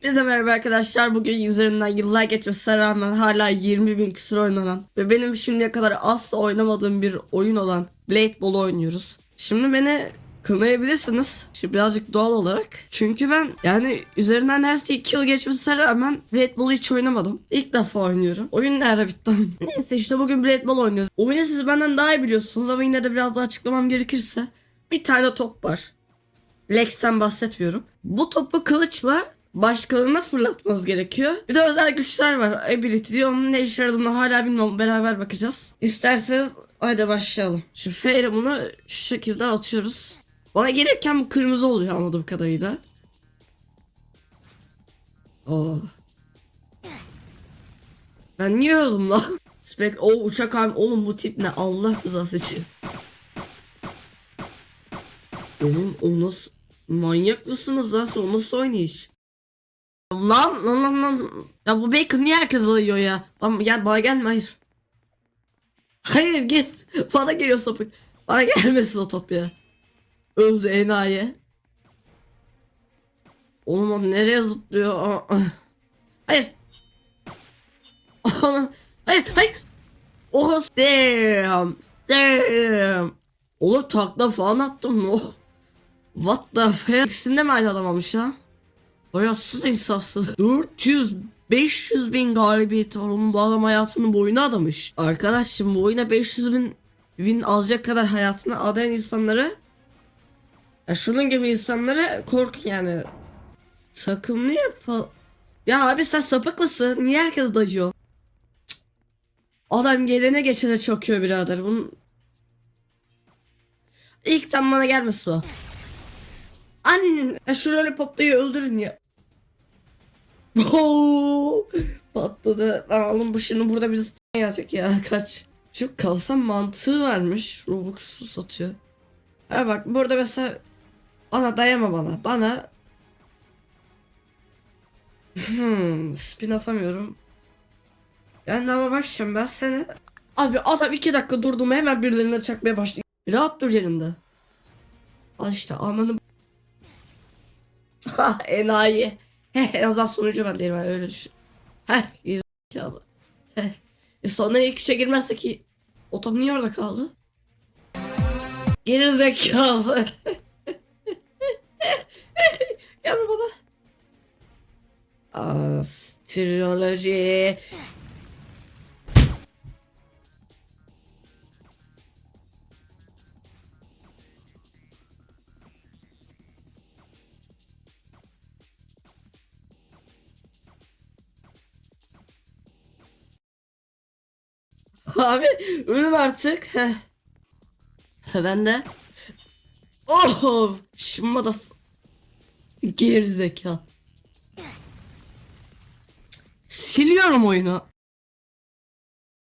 Hepinize merhaba arkadaşlar. Bugün üzerinden yıllar geçmesine rağmen hala 20 bin küsur oynanan ve benim şimdiye kadar asla oynamadığım bir oyun olan Blade Ball oynuyoruz. Şimdi beni kınayabilirsiniz. Şimdi birazcık doğal olarak. Çünkü ben yani üzerinden neredeyse 2 yıl geçmesine rağmen Blade Ball'u hiç oynamadım. İlk defa oynuyorum. Oyun ne ara bitti? Neyse işte bugün Blade Ball oynuyoruz. Oyunu siz benden daha iyi biliyorsunuz ama yine de biraz daha açıklamam gerekirse. Bir tane top var. Lex'ten bahsetmiyorum. Bu topu kılıçla başkalarına fırlatmanız gerekiyor. Bir de özel güçler var. Ability diyor. Onun ne işe yaradığını hala bilmiyorum. Beraber bakacağız. İsterseniz hadi başlayalım. Şimdi F'yle bunu şu şekilde atıyoruz. Bana gelirken bu kırmızı oluyor anladığım kadarıyla. Aa. Ben niye öldüm lan? Spek o uçak abi oğlum bu tip ne Allah rızası için. Oğlum o nasıl manyak mısınız lan o nasıl oynayış? Lan lan lan lan ya bu bacon niye herkes alıyor ya? Lan gel bana gelme hayır. Hayır git bana geliyor sapık. Bana gelmesin o top ya. Öldü enayi. Oğlum o nereye zıplıyor? Hayır. Hayır hayır. Oh damn. Damn. Oğlum takla falan attım. Oh. What the fuck? İkisinde mi aynı adam almış ya? Bayatsız insafsız. 400 500 bin galibiyeti var. Onun bu adam hayatının boyuna adamış. Arkadaş şimdi bu oyuna 500 bin win alacak kadar hayatını adayan insanları ya şunun gibi insanları kork yani. Takımlı yapal. Ya abi sen sapık mısın? Niye herkes dayıyor? Adam gelene geçene çakıyor birader. Bunun İlkten bana gelmesin o. Annen ya şu lollipoplayı öldürün ya. Patladı. Lan oğlum bu şimdi burada biz gelecek ya kaç. Şu kalsam mantığı varmış. Robux'u satıyor. Ha bak burada mesela bana dayama bana. Bana hmm, spin atamıyorum. Yani ama bak şimdi ben seni Abi adam iki dakika durdu mu hemen birilerine çakmaya başlıyor. Rahat dur yerinde. Al işte. Ha enayi. Heh en azından sonucu ben değilim ben öyle düşün. Heh gerizekalı. Heh. E sonra ilk üçe girmezse ki o top niye orada kaldı? Gerizekalı. Gel bana. Astroloji. Abi ölüm artık. Heh. Ben de. Oh! Şimdi da gerizekalı. Siliyorum oyunu.